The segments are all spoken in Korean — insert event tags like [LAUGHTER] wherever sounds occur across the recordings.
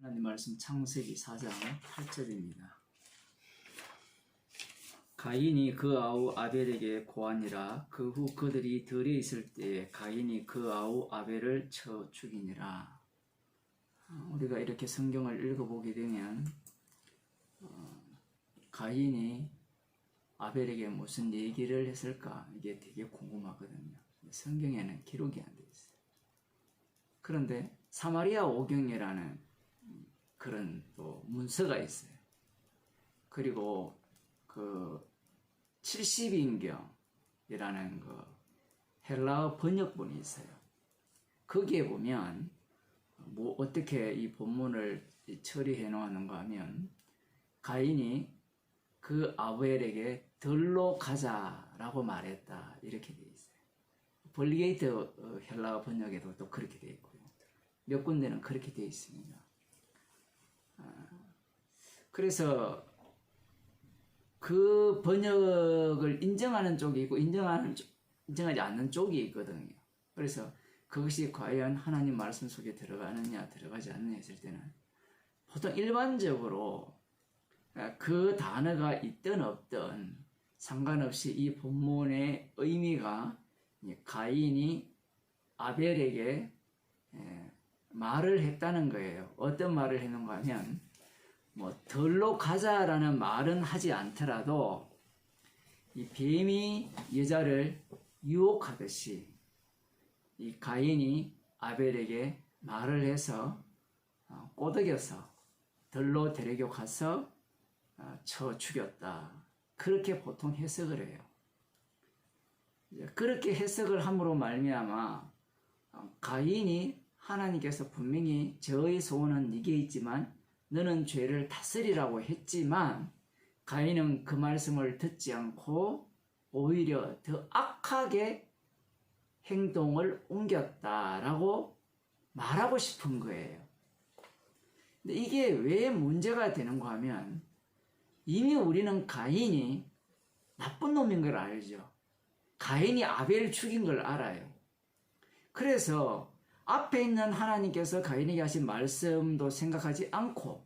하나님 말씀 창세기 4장 8절입니다. 가인이 그 아우 아벨에게 고하니라 그 후 그들이 들에 있을 때에 가인이 그 아우 아벨을 쳐 죽이니라. 어, 우리가 이렇게 성경을 읽어보게 되면 어, 가인이 아벨에게 무슨 얘기를 했을까 이게 되게 궁금하거든요. 성경에는 기록이 안 돼 있어요. 그런데 사마리아 오경이라는 그런 또 문서가 있어요. 그리고 그 70인경이라는 그 헬라어 번역본이 있어요. 거기에 보면 뭐 어떻게 이 본문을 처리해 놓았는가 하면 가인이 그 아벨에게 들로 가자라고 말했다 이렇게 돼 있어요. 벌리게이트 어, 헬라어 번역에도 또 그렇게 돼 있고요. 몇 군데는 그렇게 돼 있습니다. 그래서 그 번역을 인정하는 쪽이 있고 인정하는 쪽- 인정하지 않는 쪽이 있거든요. 그래서 그것이 과연 하나님 말씀 속에 들어가느냐 들어가지 않느냐 했을 때는 보통 일반적으로 그 단어가 있든 없든 상관없이 이 본문의 의미가 가인이 아벨에게 에, 말을 했다는 거예요. 어떤 말을 했는가 하면 뭐 덜로 가자라는 말은 하지 않더라도 이 뱀이 여자를 유혹하듯이 이 가인이 아벨에게 말을 해서 어, 꼬드겨서 덜로 데리고 가서 어, 쳐 죽였다. 그렇게 보통 해석을 해요. 그렇게 해석을 함으로 말미암아 어, 가인이 하나님께서 분명히 저의 소원은 네게 있지만 너는 죄를 다스리라고 했지만 가인은 그 말씀을 듣지 않고 오히려 더 악하게 행동을 옮겼다라고 말하고 싶은 거예요. 근데 이게 왜 문제가 되는가 하면 이미 우리는 가인이 나쁜 놈인 걸 알죠. 가인이 아벨을 죽인 걸 알아요. 그래서 앞에 있는 하나님께서 가인에게 하신 말씀도 생각하지 않고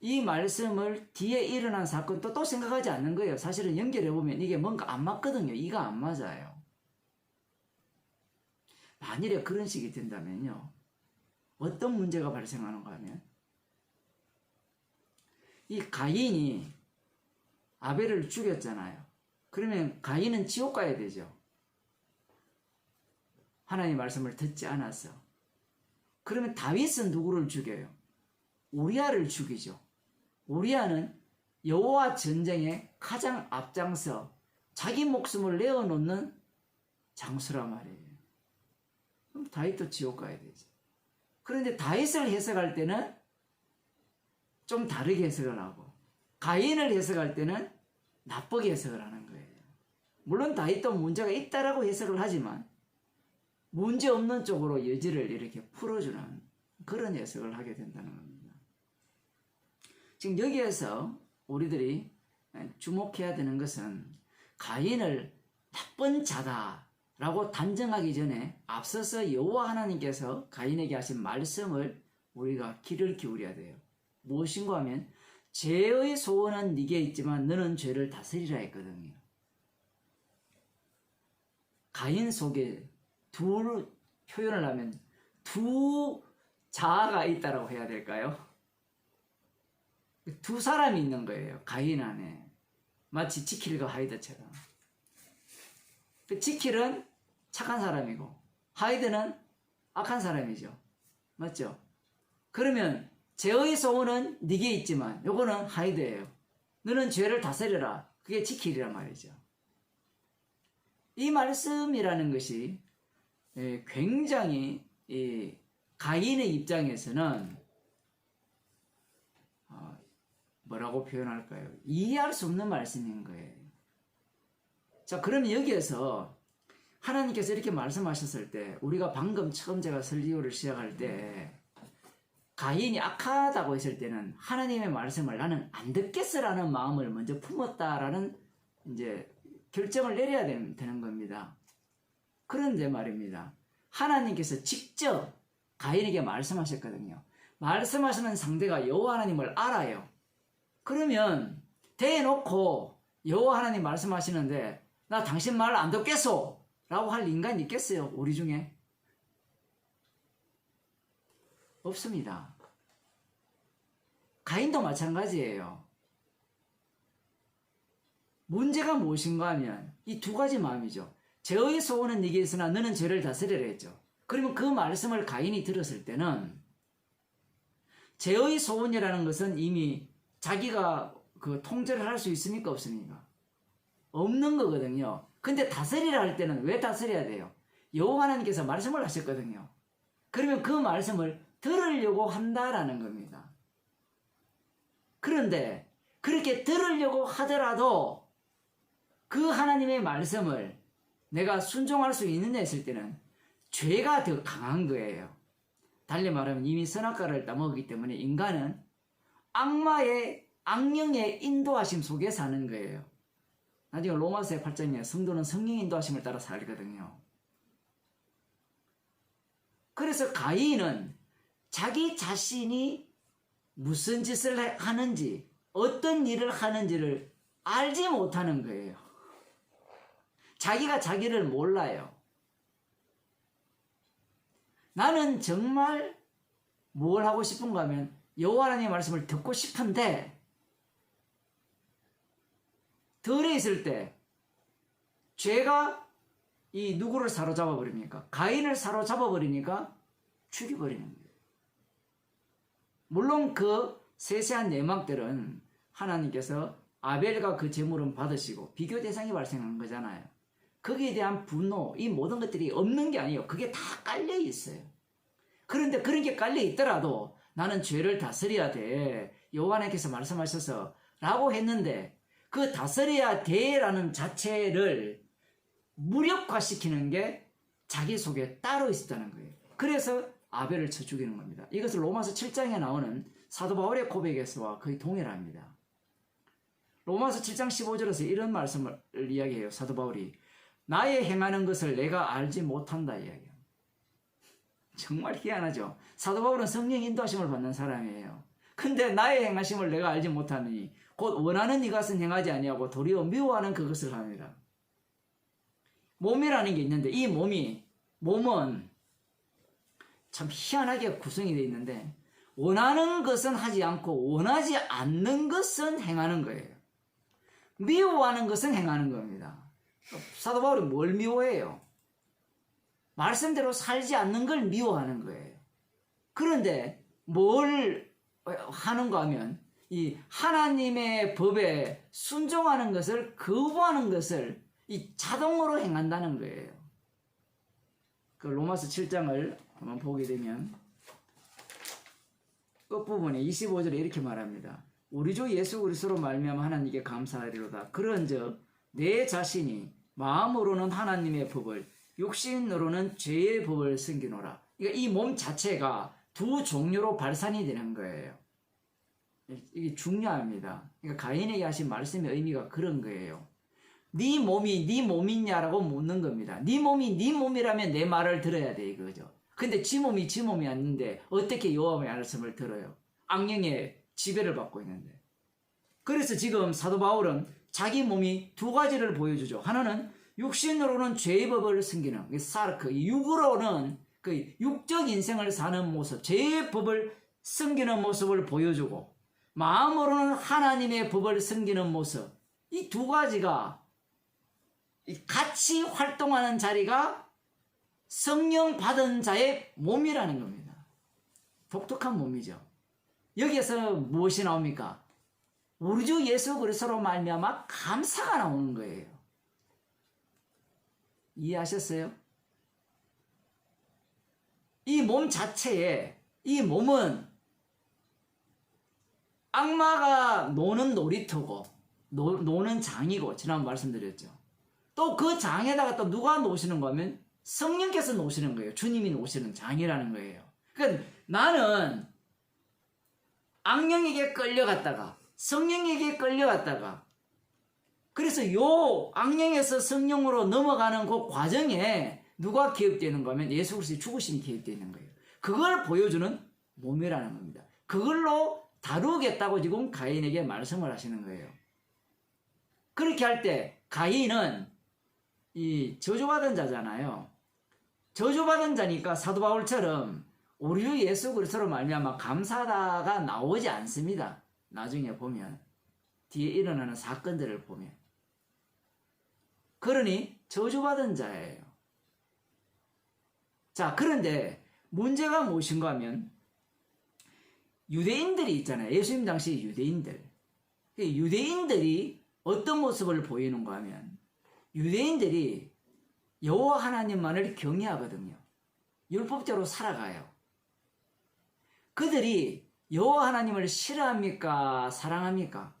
이 말씀을 뒤에 일어난 사건도 또 생각하지 않는 거예요. 사실은 연결해 보면 이게 뭔가 안 맞거든요. 이가 안 맞아요. 만일에 그런 식이 된다면요. 어떤 문제가 발생하는가 하면 이 가인이 아벨을 죽였잖아요. 그러면 가인은 지옥 가야 되죠. 하나님의 말씀을 듣지 않았어. 그러면 다윗은 누구를 죽여요? 우리아를 죽이죠. 우리아는 여호와 전쟁에 가장 앞장서 자기 목숨을 내어놓는 장수란 말이에요. 그럼 다윗도 지옥 가야 되죠. 그런데 다윗을 해석할 때는 좀 다르게 해석을 하고 가인을 해석할 때는 나쁘게 해석을 하는 거예요. 물론 다윗도 문제가 있다라고 해석을 하지만 문제 없는 쪽으로 여지를 이렇게 풀어주는 그런 해석을 하게 된다는 겁니다. 지금 여기에서 우리들이 주목해야 되는 것은 가인을 나쁜 자다라고 단정하기 전에 앞서서 여호와 하나님께서 가인에게 하신 말씀을 우리가 귀를 기울여야 돼요. 무엇인가 하면 죄의 소원은 네게 있지만 너는 죄를 다스리라 했거든요. 가인 속에 두 표현을 하면 두 자아가 있다라고 해야 될까요? 두 사람이 있는 거예요. 가인 안에. 마치 지킬과 하이드처럼. 그 지킬은 착한 사람이고 하이드는 악한 사람이죠. 맞죠? 그러면 죄의 소원은 네게 있지만 요거는 하이드예요. 너는 죄를 다스려라. 그게 지킬이란 말이죠. 이 말씀이라는 것이 예, 굉장히 이 가인의 입장에서는 어, 뭐라고 표현할까요? 이해할 수 없는 말씀인 거예요. 자, 그러면 여기에서 하나님께서 이렇게 말씀하셨을 때 우리가 방금 처음 제가 설교를 시작할 때 가인이 악하다고 했을 때는 하나님의 말씀을 나는 안 듣겠어라는 마음을 먼저 품었다라는 이제 결정을 내려야 되는 겁니다. 그런데 말입니다. 하나님께서 직접 가인에게 말씀하셨거든요. 말씀하시는 상대가 여호와 하나님을 알아요. 그러면 대놓고 여호와 하나님 말씀하시는데 나 당신 말 안 듣겠소 라고 할 인간 있겠어요 우리 중에 없습니다 가인도 마찬가지예요 문제가 무엇인가 하면 이 두 가지 마음이죠 죄의 소원은 네게 있으나 너는 죄를 다스리라 했죠 그러면 그 말씀을 가인이 들었을 때는 죄의 소원이라는 것은 이미 자기가 그 통제를 할 수 있습니까 없습니까? 없는 거거든요. 근데 다스리라 할 때는 왜 다스려야 돼요? 여호와 하나님께서 말씀을 하셨거든요. 그러면 그 말씀을 들으려고 한다라는 겁니다. 그런데 그렇게 들으려고 하더라도 그 하나님의 말씀을 내가 순종할 수 있느냐 했을 때는 죄가 더 강한 거예요. 달리 말하면 이미 선악과를 따먹었기 때문에 인간은 악마의 악령의 인도하심 속에 사는 거예요. 나중에 로마서의 8장에 성도는 성령 인도하심을 따라 살거든요. 그래서 가인은 자기 자신이 무슨 짓을 하는지 어떤 일을 하는지를 알지 못하는 거예요. 자기가 자기를 몰라요. 나는 정말 뭘 하고 싶은가 하면 여호와 하나님의 말씀을 듣고 싶은데 덜에 있을 때 죄가 이 누구를 사로잡아 버립니까? 가인을 사로잡아 버리니까 죽여 버리는 거예요. 물론 그 세세한 내막들은 하나님께서 아벨과 그 제물은 받으시고 비교 대상이 발생한 거잖아요. 거기에 대한 분노, 이 모든 것들이 없는 게 아니에요. 그게 다 깔려 있어요. 그런데 그런 게 깔려 있더라도 나는 죄를 다스려야 돼. 요한에게서 말씀하셔서 라고 했는데 그 다스려야 돼라는 자체를 무력화시키는 게 자기 속에 따로 있었다는 거예요. 그래서 아벨을 쳐 죽이는 겁니다. 이것을 로마서 7장에 나오는 사도 바울의 고백에서와 거의 동일합니다. 로마서 7장 15절에서 이런 말씀을 이야기해요. 사도 바울이 나의 행하는 것을 내가 알지 못한다 이야기해요. 정말 희한하죠. 사도 바울은 성령 인도하심을 받는 사람이에요. 근데 나의 행하심을 내가 알지 못하니 곧 원하는 이것은 행하지 아니하고 도리어 미워하는 그것을 합니다. 몸이라는 게 있는데 이 몸이 몸은 참 희한하게 구성이 되어 있는데 원하는 것은 하지 않고 원하지 않는 것은 행하는 거예요. 미워하는 것은 행하는 겁니다. 사도 바울이 뭘 미워해요? 말씀대로 살지 않는 걸 미워하는 거예요. 그런데 뭘 하는가 하면 이 하나님의 법에 순종하는 것을 거부하는 것을 이 자동으로 행한다는 거예요. 그 로마서 7장을 한번 보게 되면 끝부분에 25절에 이렇게 말합니다. 우리 주 예수 그리스도로 말미암아 하나님께 감사하리로다. 그런즉 내 자신이 마음으로는 하나님의 법을 육신으로는 죄의 법을 숨기노라. 그러니까 이 몸 자체가 두 종류로 발산이 되는 거예요. 이게 중요합니다. 그러니까 가인에게 하신 말씀의 의미가 그런 거예요. 네 몸이 네 몸이냐라고 묻는 겁니다. 네 몸이 네 몸이라면 내 말을 들어야 돼 이거죠. 근데 지 몸이 지 몸이 아닌데 어떻게 여호와의 말씀을 들어요? 악령의 지배를 받고 있는데. 그래서 지금 사도 바울은 자기 몸이 두 가지를 보여주죠. 하나는 육신으로는 죄의 법을 숨기는 사르크, 육으로는 그 육적 인생을 사는 모습, 죄의 법을 숨기는 모습을 보여주고 마음으로는 하나님의 법을 숨기는 모습. 이 두 가지가 같이 활동하는 자리가 성령 받은 자의 몸이라는 겁니다. 독특한 몸이죠. 여기에서 무엇이 나옵니까? 우리 주 예수 그리스도로 말미암아 감사가 나오는 거예요. 이해하셨어요? 이 몸 자체에 이 몸은 악마가 노는 놀이터고 노, 노는 장이고 지난번 말씀드렸죠. 또 그 장에다가 또 누가 노시는 거면 성령께서 노시는 거예요. 주님이 노시는 장이라는 거예요. 그러니까 나는 악령에게 끌려갔다가 성령에게 끌려갔다가 그래서 요 악령에서 성령으로 넘어가는 그 과정에 누가 개입되는 거면 예수 그리스도의 죽으심이 개입되는 거예요. 그걸 보여주는 몸이라는 겁니다. 그걸로 다루겠다고 지금 가인에게 말씀을 하시는 거예요. 그렇게 할 때 가인은 이 저주받은 자잖아요. 저주받은 자니까 사도 바울처럼 우리 주 예수 그리스도로 말미암아 감사하다가 나오지 않습니다. 나중에 보면 뒤에 일어나는 사건들을 보면 그러니 저주받은 자예요. 자 그런데 문제가 무엇인가 하면 유대인들이 있잖아요. 예수님 당시 유대인들. 그 유대인들이 어떤 모습을 보이는가 하면 유대인들이 여호와 하나님만을 경외하거든요. 율법대로 살아가요. 그들이 여호와 하나님을 싫어합니까? 사랑합니까?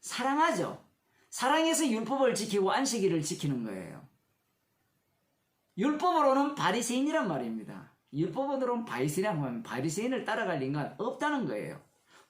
사랑하죠. 사랑해서 율법을 지키고 안식일을 지키는 거예요. 율법으로는 바리새인이란 말입니다. 율법으로는 바리새인이라고 하면 바리새인을 따라갈 인간 없다는 거예요.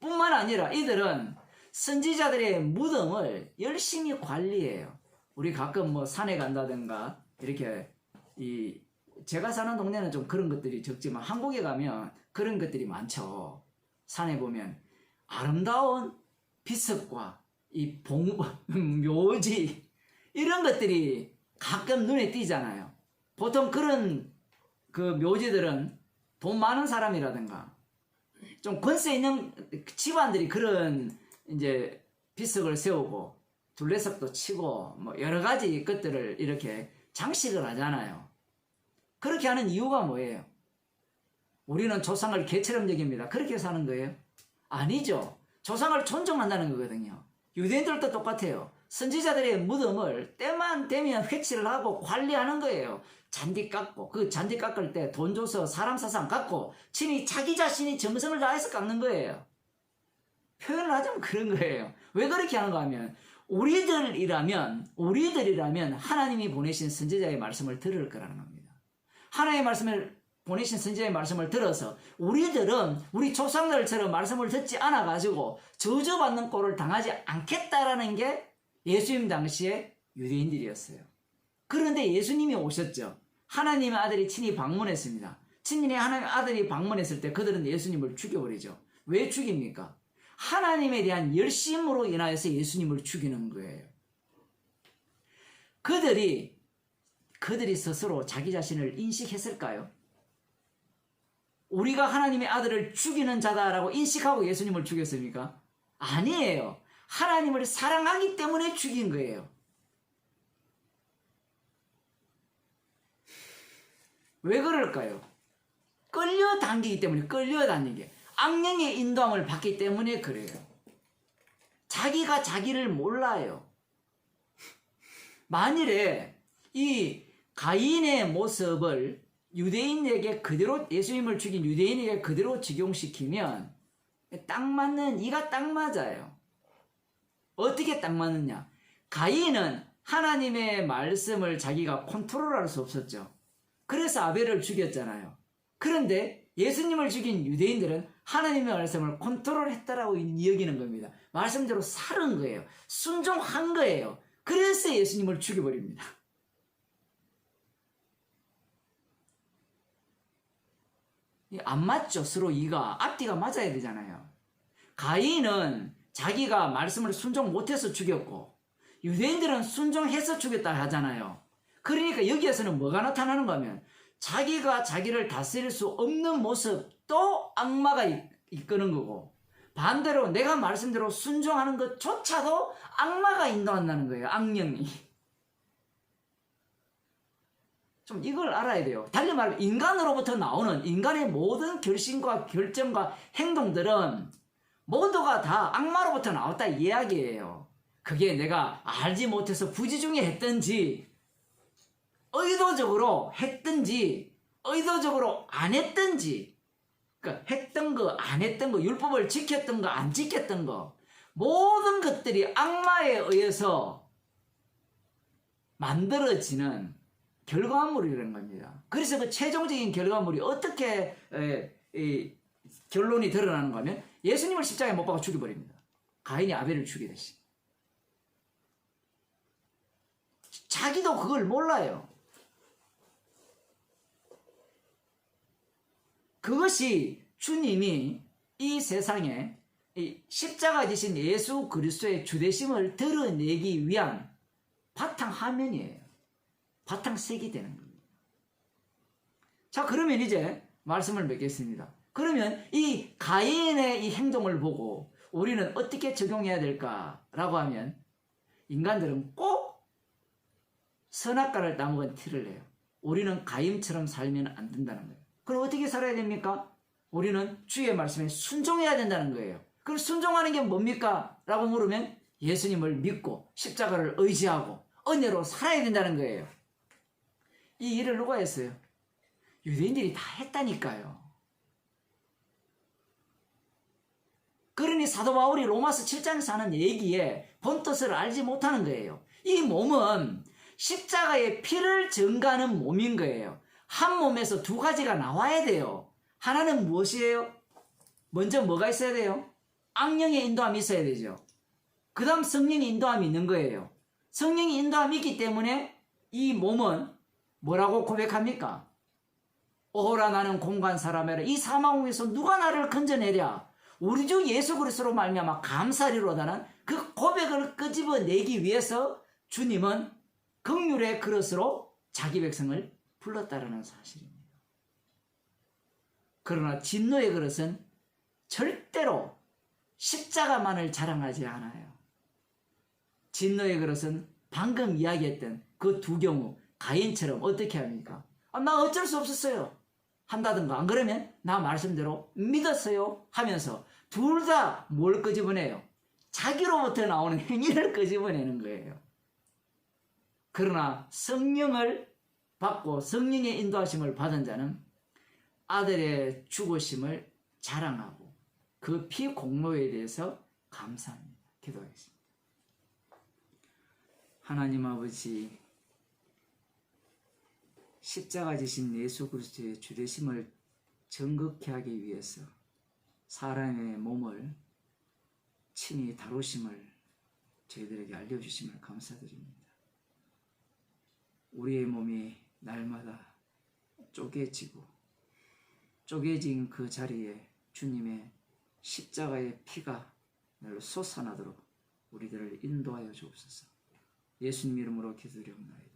뿐만 아니라 이들은 선지자들의 무덤을 열심히 관리해요. 우리 가끔 뭐 산에 간다든가 이렇게 이 제가 사는 동네는 좀 그런 것들이 적지만 한국에 가면 그런 것들이 많죠. 산에 보면 아름다운 비석과 이 봉, [LAUGHS] 묘지 이런 것들이 가끔 눈에 띄잖아요. 보통 그런 그 묘지들은 돈 많은 사람이라든가 좀 권세 있는 집안들이 그런 이제 비석을 세우고 둘레석도 치고 뭐 여러 가지 것들을 이렇게 장식을 하잖아요. 그렇게 하는 이유가 뭐예요? 우리는 조상을 개처럼 여깁니다. 그렇게 사는 거예요? 아니죠. 조상을 존중한다는 거거든요. 유대인들도 똑같아요. 선지자들의 무덤을 때만 되면 회치를 하고 관리하는 거예요. 잔디 깎고 그 잔디 깎을 때 돈 줘서 사람 사상 깎고 친히 자기 자신이 정성을 다해서 깎는 거예요. 표현을 하자면 그런 거예요. 왜 그렇게 하는가 하면 우리들이라면 우리들이라면 하나님이 보내신 선지자의 말씀을 들을 거라는 겁니다. 하나님의 말씀을 보내신 선지자의 말씀을 들어서 우리들은 우리 조상들처럼 말씀을 듣지 않아 가지고 저주받는 꼴을 당하지 않겠다라는 게 예수님 당시의 유대인들이었어요. 그런데 예수님이 오셨죠. 하나님의 아들이 친히 방문했습니다. 친히 하나님의 아들이 방문했을 때 그들은 예수님을 죽여버리죠. 왜 죽입니까? 하나님에 대한 열심으로 인하여서 예수님을 죽이는 거예요. 그들이 그들이 스스로 자기 자신을 인식했을까요? 우리가 하나님의 아들을 죽이는 자다라고 인식하고 예수님을 죽였습니까? 아니에요. 하나님을 사랑하기 때문에 죽인 거예요. 왜 그럴까요? 끌려당기기 때문에 끌려다니게 악령의 인도함을 받기 때문에 그래요. 자기가 자기를 몰라요. 만일에 이 가인의 모습을 유대인에게 그대로 예수님을 죽인 유대인에게 그대로 적용시키면 딱 맞는 이가 딱 맞아요. 어떻게 딱 맞느냐? 가인은 하나님의 말씀을 자기가 컨트롤할 수 없었죠. 그래서 아벨을 죽였잖아요. 그런데 예수님을 죽인 유대인들은 하나님의 말씀을 컨트롤했다라고 여기는 겁니다. 말씀대로 살은 거예요. 순종한 거예요. 그래서 예수님을 죽여버립니다. 안 맞죠 서로 이가 앞뒤가 맞아야 되잖아요. 가인은 자기가 말씀을 순종 못해서 죽였고 유대인들은 순종해서 죽였다 하잖아요. 그러니까 여기에서는 뭐가 나타나는 거면 자기가 자기를 다스릴 수 없는 모습도 악마가 이끄는 거고 반대로 내가 말씀대로 순종하는 것조차도 악마가 인도한다는 거예요. 악령이. 좀 이걸 알아야 돼요. 달리 말하면 인간으로부터 나오는 인간의 모든 결심과 결정과 행동들은 모두가 다 악마로부터 나왔다 이야기예요. 그게 내가 알지 못해서 부지중에 했든지 의도적으로 했든지 의도적으로 안 했든지 그러니까 했던 거 안 했던 거 율법을 지켰던 거 안 지켰던 거 모든 것들이 악마에 의해서 만들어지는 결과물이라는 겁니다. 그래서 그 최종적인 결과물이 어떻게 에, 이, 결론이 드러나는가 하면 예수님을 십자가에 못 박아 죽여버립니다. 가인이 아벨을 죽이듯이. 자기도 그걸 몰라요. 그것이 주님이 이 세상에 이 십자가 지신 예수 그리스도의 주대심을 드러내기 위한 바탕 화면이에요. 바탕색이 되는 겁니다. 자, 그러면 이제 말씀을 맺겠습니다. 그러면 이 가인의 이 행동을 보고 우리는 어떻게 적용해야 될까라고 하면 인간들은 꼭 선악과를 따먹은 티를 내요. 우리는 가임처럼 살면 안 된다는 거예요. 그럼 어떻게 살아야 됩니까? 우리는 주의 말씀에 순종해야 된다는 거예요. 그럼 순종하는 게 뭡니까? 라고 물으면 예수님을 믿고 십자가를 의지하고 은혜로 살아야 된다는 거예요. 이 일을 누가 했어요? 유대인들이 다 했다니까요. 그러니 사도 바울이 로마서 7장에서 하는 얘기에 본뜻을 알지 못하는 거예요. 이 몸은 십자가의 피를 증가하는 몸인 거예요. 한 몸에서 두 가지가 나와야 돼요. 하나는 무엇이에요? 먼저 뭐가 있어야 돼요? 악령의 인도함이 있어야 되죠. 그 다음 성령의 인도함이 있는 거예요. 성령의 인도함이 있기 때문에 이 몸은 뭐라고 고백합니까? 오라 나는 공간 사람이라 이 사망에서 누가 나를 건져내랴 우리 주 예수 그리스도로 말미암아 감사리로다는 그 고백을 끄집어내기 위해서 주님은 긍휼의 그릇으로 자기 백성을 불렀다라는 사실입니다. 그러나 진노의 그릇은 절대로 십자가만을 자랑하지 않아요. 진노의 그릇은 방금 이야기했던 그 두 경우 가인처럼 어떻게 합니까? 아, 나 어쩔 수 없었어요. 한다든가 안 그러면 나 말씀대로 믿었어요 하면서 둘 다 뭘 끄집어내요? 자기로부터 나오는 [LAUGHS] 행위를 끄집어내는 거예요. 그러나 성령을 받고 성령의 인도하심을 받은 자는 아들의 죽으심을 자랑하고 그 피 공로에 대해서 감사합니다. 기도하겠습니다. 하나님 아버지 십자가 지신 예수 그리스도의 주되심을 정극케 하기 위해서 사람의 몸을 친히 다루심을 저희들에게 알려주심을 감사드립니다. 우리의 몸이 날마다 쪼개지고 쪼개진 그 자리에 주님의 십자가의 피가 늘 솟아나도록 우리들을 인도하여 주옵소서. 예수님 이름으로 기도드리옵나이다.